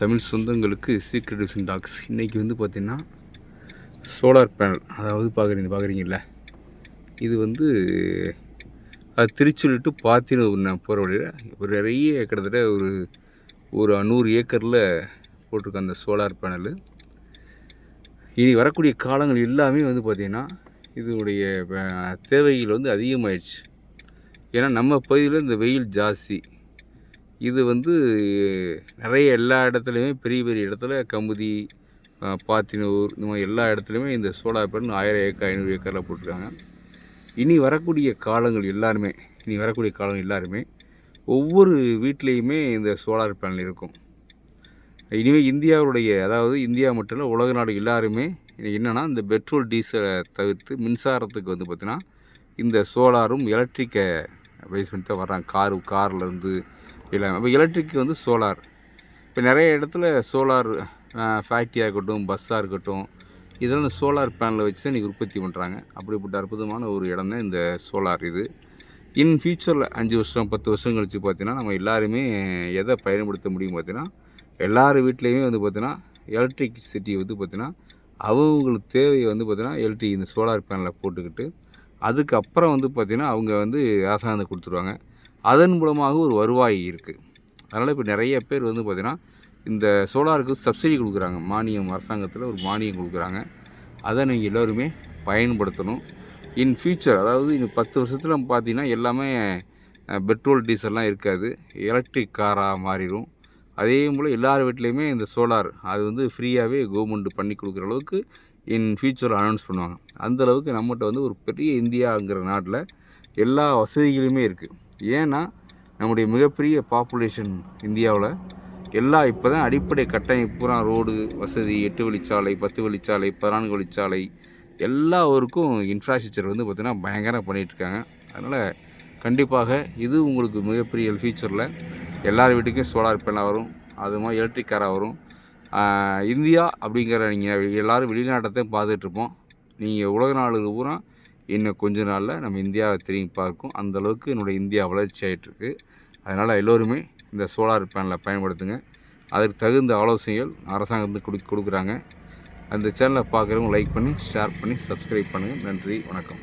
தமிழ் சொந்தங்களுக்கு secret vision tax இன்றைக்கி வந்து பார்த்திங்கன்னா சோலார் பேனல் அதாவது பார்க்குறீங்க பார்க்குறீங்கல்ல இது வந்து அது திருச்சூர் டு பாத்தினூர் நான் போகிற வழியில் ஒரு நிறைய கிட்டத்தட்ட ஒரு ஒரு நூறு ஏக்கரில் போட்டிருக்க அந்த சோலார் பேனலு இனி வரக்கூடிய காலங்கள் எல்லாமே வந்து பார்த்திங்கன்னா இதனுடைய தேவைகள் வந்து அதிகமாயிடுச்சு. ஏன்னா நம்ம பகுதியில் இந்த வெயில் ஜாஸ்தி. இது வந்து நிறைய எல்லா இடத்துலையுமே பெரிய பெரிய இடத்துல கமுதி பாத்தினூர் இந்த மாதிரி எல்லா இடத்துலையுமே இந்த சோலார் பேனல் ஆயிரம் ஏக்கர் ஐநூறு ஏக்கரில் போட்டிருக்காங்க. இனி வரக்கூடிய காலங்கள் எல்லாருமே இனி வரக்கூடிய காலங்கள் எல்லாருமே ஒவ்வொரு வீட்லேயுமே இந்த சோலார் பேனல் இருக்கும். இனிமேல் இந்தியாவுடைய அதாவது இந்தியா மட்டும் இல்லை உலக நாடு எல்லாருமே என்னென்னா இந்த பெட்ரோல் டீசலை தவிர்த்து மின்சாரத்துக்கு வந்து பார்த்திங்கன்னா இந்த சோலாரும் எலக்ட்ரிக்கை பேஸ் பண்ணி தான் வர்றாங்க. காரு கார்லேருந்து இல்லை இப்போ எலக்ட்ரிக் வந்து சோலார் இப்போ நிறைய இடத்துல சோலார் ஃபேக்ட்ரியாக இருக்கட்டும் பஸ்ஸாக இருக்கட்டும் இதெல்லாம் இந்த சோலார் பேனலை வச்சு தான் இன்றைக்கி உற்பத்தி பண்ணுறாங்க அப்படிப்பட்ட அற்புதமான ஒரு இடம் தான் இந்த சோலார் இது. இன் ஃபியூச்சரில் அஞ்சு வருஷம் பத்து வருஷம் கழித்து பார்த்தீங்கன்னா நம்ம எல்லாருமே எதை பயன்படுத்த முடியும் பார்த்தீங்கன்னா எல்லார் வீட்லேயுமே வந்து பார்த்திங்கன்னா எலக்ட்ரிசிட்டி வந்து பார்த்திங்கன்னா அவங்களுக்கு தேவையை வந்து பார்த்திங்கன்னா எலக்ட்ரிக் இந்த சோலார் பேனலை போட்டுக்கிட்டு அதுக்கப்புறம் வந்து பார்த்திங்கன்னா அவங்க வந்து அரசாங்கத்தை கொடுத்துருவாங்க. அதன் மூலமாக ஒரு வருவாய் இருக்குது அதனால் இப்போ நிறைய பேர் வந்து பார்த்திங்கன்னா இந்த சோலாருக்கு சப்சிடி கொடுக்குறாங்க. மானியம் அரசாங்கத்தில் ஒரு மானியம் கொடுக்குறாங்க. அதை நீங்கள் எல்லோருமே பயன்படுத்தணும். இன் ஃபியூச்சர் அதாவது இந்த பத்து வருஷத்தில் பார்த்தீங்கன்னா எல்லாமே பெட்ரோல் டீசல்லாம் இருக்காது. எலக்ட்ரிக் காராக மாறிடும் அதே போல் எல்லார் வீட்லேயுமே இந்த சோலார் அது வந்து ஃப்ரீயாகவே கவர்மெண்ட் பண்ணி கொடுக்குற அளவுக்கு இன் ஃபியூச்சர் அனௌன்ஸ் பண்ணுவாங்க. அந்தளவுக்கு நம்மகிட்ட வந்து ஒரு பெரிய இந்தியாங்கிற நாட்டில் எல்லா வசதிகளுமே இருக்குது ஏன்னா நம்முடைய மிகப்பெரிய பாப்புலேஷன் இந்தியாவில் எல்லா இப்போ தான் அடிப்படை கட்டமைப்பு பூரா ரோடு வசதி எட்டு வழிச்சாலை பத்து வழிச்சாலை பதினான்கு வழிச்சாலை எல்லா ஊருக்கும் இன்ஃப்ராஸ்ட்ரக்சர் வந்து பார்த்திங்கன்னா பயங்கரம் பண்ணிகிட்ருக்காங்க அதனால் கண்டிப்பாக இது உங்களுக்கு மிகப்பெரிய ஃபியூச்சரில் எல்லார் வீட்டுக்கும் சோலார் பேனாக வரும் அது மாதிரி எலக்ட்ரிக் காராக வரும். இந்தியா அப்படிங்கிற நீங்கள் எல்லோரும் வெளிநாட்டத்தையும் பார்த்துட்ருப்போம் நீங்கள் உலக நாடுகள் பூரா இன்னும் கொஞ்ச நாளில் நம்ம இந்தியாவை திரும்பி பார்க்கும். அந்த அளவுக்கு என்னுடைய இந்தியா வளர்ச்சி ஆகிட்டுருக்கு அதனால் எல்லோருமே இந்த சோலார் பேனலை பயன்படுத்துங்க. அதுக்கு தகுந்த ஆலோசனைகள் அரசாங்கத்துக்கு கொடு கொடுக்குறாங்க. அந்த சேனலை பார்க்குறவங்க லைக் பண்ணி ஷேர் பண்ணி சப்ஸ்கிரைப் பண்ணுங்கள் நன்றி வணக்கம்.